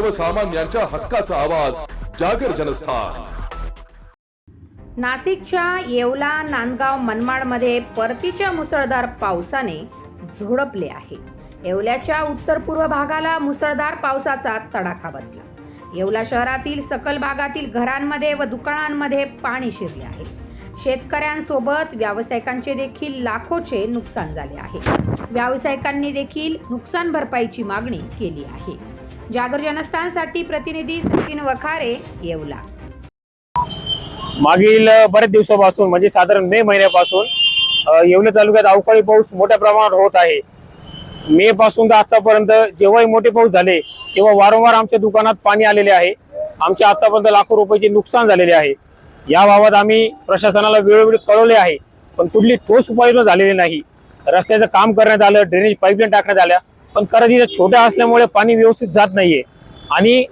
सर्वसामान्यांच्या हक्काचा आवाज जागर जनस्थान. नाशिकच्या येवला नांदगाव मनमाडमध्ये परतीच्या मुसळधार पावसाने झोडपले आहे. येवल्याच्या उत्तर पूर्व भागाला मुसळधार पावसाचा तडाखा बसला. येवला शहरातील सकल भागातील घरांमध्ये व दुकानांमध्ये पाणी शिरले आहे. शेतकऱ्यांसोबत व्यावसायिकांचे देखील लाखोचे नुकसान झाले आहे. व्यावसायिकांनी देखील नुकसान भरपाईची मागणी केली आहे. जागर जनस्थानसाठी प्रतिनिधी सचिन वखारे येवला. मागील बऱ्याच बरेच दिवसापासून म्हणजे साधारण मे महिन्यापासून येवले तालुक्यात अवकाळी पाऊस मोठ्या प्रमाणात होत आहे. मे पासून तर आतापर्यंत जेव्हाही मोठे पाऊस झाले तेव्हा वारंवार आमच्या दुकानात पाणी आलेले आहे. आमच्या आतापर्यंत लाखो रुपयाचे नुकसान झालेले आहे. याबाबत आम्ही प्रशासनाला वेळोवेळी कळवले आहे पण कुठली ठोस उपाययोजना झालेली नाही. रस्त्याचं काम करण्यात आलं ड्रेनेज पाईपलाईन टाकण्यात आल्या पण खरंच छोट्या असल्यामुळे पाणी व्यवस्थित जात नाहीये. आणि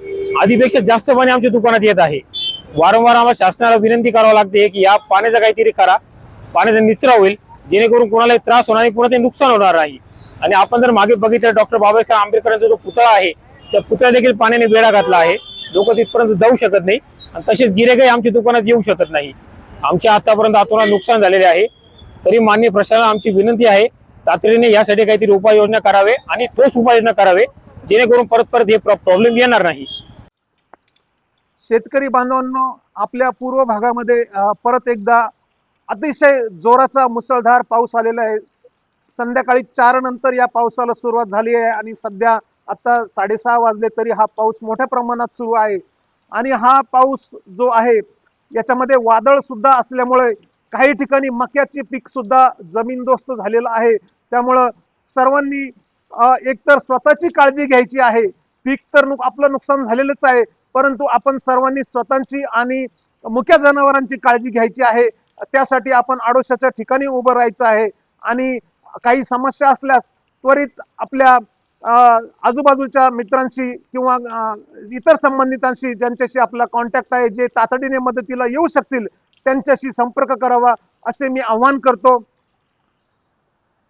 आधीपेक्षा जास्त पाणी आमच्या दुकानात येत आहे. वारंवार आम्हाला शासनाला विनंती करावी लागते की या पाण्याचा काहीतरी करा. पाण्याचा निचरा होईल. जेणेकरून कोणालाही त्रास होणार नाही कोणालाही नुकसान होणार नाही. आणि आपण जर मागे बघितलं डॉक्टर बाबासाहेब आंबेडकरांचा जो पुतळा आहे त्या पुतळ्या देखील पाण्याने वेढा घातला आहे. लोक तिथपर्यंत जाऊ शकत नाही. आणि तसेच गिरेकही आमच्या दुकानात येऊ शकत नाही. आमच्या आतापर्यंत आतोना नुकसान झालेले आहे. तरी मान्य प्रशासनाला आमची विनंती आहे तातडीने यासाठी काहीतरी उपाययोजना करावे आणि ठोस उपाययोजना करावे जेणेकरून परत परत हे प्रॉब्लेम येणार नाही. शेतकरी बांधवांनो आपल्या पूर्व भागामध्ये परत एकदा अतिशय जोराचा मुसळधार पाऊस आलेला आहे. संध्याकाळी चार नंतर या पावसाला सुरुवात झाली आहे आणि सध्या आता साडेसहा वाजले तरी हा पाऊस मोठ्या प्रमाणात सुरू आहे. आणि हा पाऊस जो आहे याच्यामध्ये वादळ सुद्धा असल्यामुळे काही ठिकाणी मक्याचे पीक सुद्धा जमीनदोस्त झालेलं आहे. त्यामुळं सर्वांनी एकतर स्वतःची काळजी घ्यायची आहे. पीक तर नुक आपलं नुकसान झालेलंच आहे. परंतु आपण सर्वांनी स्वतःची आणि मुख्या जनावरांची काळजी घ्यायची आहे. त्यासाठी आपण आडोशाच्या ठिकाणी उभं राहायचं आहे. आणि काही समस्या असल्यास त्वरित आपल्या आजूबाजूच्या मित्रांशी किंवा इतर संबंधितांशी ज्यांच्याशी आपला कॉन्टॅक्ट आहे जे तातडीने मदतीला येऊ शकतील त्यांच्याशी संपर्क करावा असे मी आवाहन करतो.